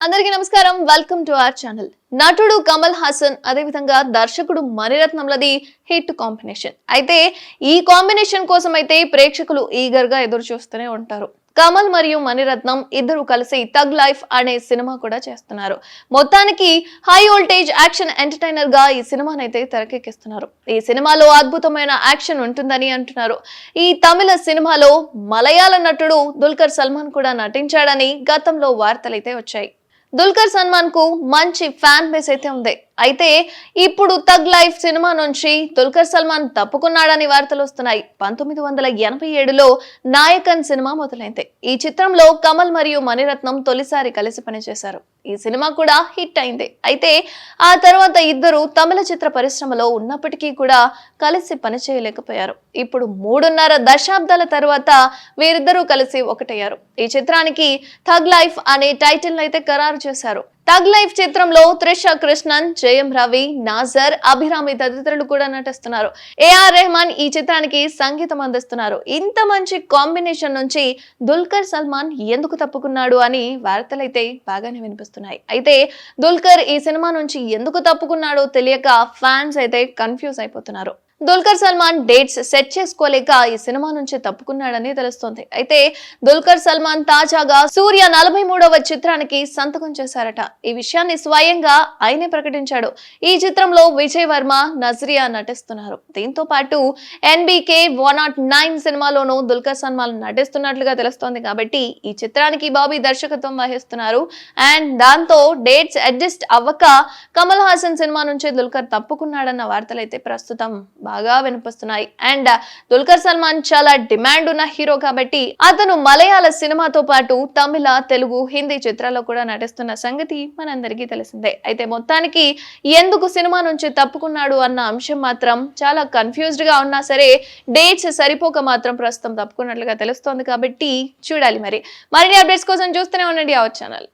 అందరికీ నమస్కారం. Welcome to our channel నటుడు కమల్ హాసన్ అదేవిధంగా దర్శకుడు మణిరత్నంలది హిట్ కాంబినేషన్. అయితే ఈ కాంబినేషన్ కోసం అయితే ప్రేక్షకులు ఈగర్గా ఎదురు చూస్తూనే ఉంటారు. కమల్ మరియు మణిరత్నం ఇద్దరు కలిసి తగ్ లైఫ్ అనే సినిమా కూడా చేస్తున్నారు. మొత్తానికి హై వోల్టేజ్ యాక్షన్ ఎంటర్టైనర్గా ఈ సినిమానైతే తెరకెక్కిస్తున్నారు. ఈ సినిమాలో అద్భుతమైన యాక్షన్ ఉంటుందని అంటున్నారు. ఈ తమిళ సినిమాలో మలయాళ నటుడు దుల్కర్ సల్మాన్ కూడా నటించాడని గతంలో వార్తలైతే వచ్చాయి. దుల్కర్ సల్మాన్కు మంచి ఫ్యాన్ బేస్ అయితే ఉంది అయితే ఇప్పుడు తగ్ లైఫ్ సినిమా నుంచి దుల్కర్ సల్మాన్ తప్పుకున్నాడని వార్తలు వస్తున్నాయి. పంతొమ్మిది వందల ఎనభై ఏడులో నాయకన్ సినిమా మొదలైంది. ఈ చిత్రంలో కమల్ మరియు మణిరత్నం తొలిసారి కలిసి పనిచేశారు. ఈ సినిమా కూడా హిట్ అయింది. అయితే ఆ తర్వాత ఇద్దరు తమిళ చిత్ర పరిశ్రమలో ఉన్నప్పటికీ కూడా కలిసి పనిచేయలేకపోయారు. ఇప్పుడు మూడున్నర దశాబ్దాల తర్వాత వీరిద్దరూ కలిసి ఒకటయ్యారు. ఈ చిత్రానికి థగ్ లైఫ్ అనే టైటిల్ అయితే ఖరారు చేశారు. తగ్ లైఫ్ చిత్రంలో త్రిష కృష్ణన్ జయం రవి నాజర్ అభిరామి తదితరులు కూడా నటిస్తున్నారు. ఏఆర్ రెహమాన్ ఈ చిత్రానికి సంగీతం అందిస్తున్నారు. ఇంత మంచి కాంబినేషన్ నుంచి దుల్కర్ సల్మాన్ ఎందుకు తప్పుకున్నాడు అని వార్తలైతే బాగానే వినిపిస్తున్నాయి. అయితే దుల్కర్ ఈ సినిమా నుంచి ఎందుకు తప్పుకున్నాడో తెలియక ఫ్యాన్స్ అయితే కన్ఫ్యూజ్ అయిపోతున్నారు. దుల్కర్ సల్మాన్ డేట్స్ సెట్ చేసుకోలేక ఈ సినిమా నుంచి తప్పుకున్నాడని తెలుస్తోంది. అయితే దుల్కర్ సల్మాన్ తాజాగా సూర్య నలభై మూడవ చిత్రానికి సంతకం చేశారట. ఈ విషయాన్ని స్వయంగా ఆయనే ప్రకటించాడు. ఈ చిత్రంలో విజయ్ వర్మ నజరియా నటిస్తున్నారు. దీంతో పాటు ఎన్బికే వన్ నాట్ నైన్ సినిమాలోనూ దుల్కర్ సల్మాన్ నటిస్తున్నట్లుగా తెలుస్తోంది. కాబట్టి ఈ చిత్రానికి బాబీ దర్శకత్వం వహిస్తున్నారు. అండ్ దాంతో డేట్స్ అడ్జస్ట్ అవ్వక కమల్ హాసన్ సినిమా నుంచి దుల్కర్ తప్పుకున్నాడన్న వార్తలైతే ప్రస్తుతం బాగా వినిపిస్తున్నాయి. అండ్ దుల్కర్ సల్మాన్ చాలా డిమాండ్ ఉన్న హీరో కాబట్టి అతను మలయాళ సినిమాతో పాటు తమిళ తెలుగు హిందీ చిత్రాల్లో కూడా నటిస్తున్న సంగతి మనందరికీ తెలిసిందే. అయితే మొత్తానికి ఎందుకు సినిమా నుంచి తప్పుకున్నాడు అన్న అంశం మాత్రం చాలా కన్ఫ్యూజ్డ్గా ఉన్నా సరే డేట్స్ సరిపోక మాత్రం ప్రస్తుతం తప్పుకున్నట్లుగా తెలుస్తోంది కాబట్టి చూడాలి మరి. మరిన్ని అప్డేట్స్ కోసం చూస్తూనే ఉండండి అవర్ ఛానల్.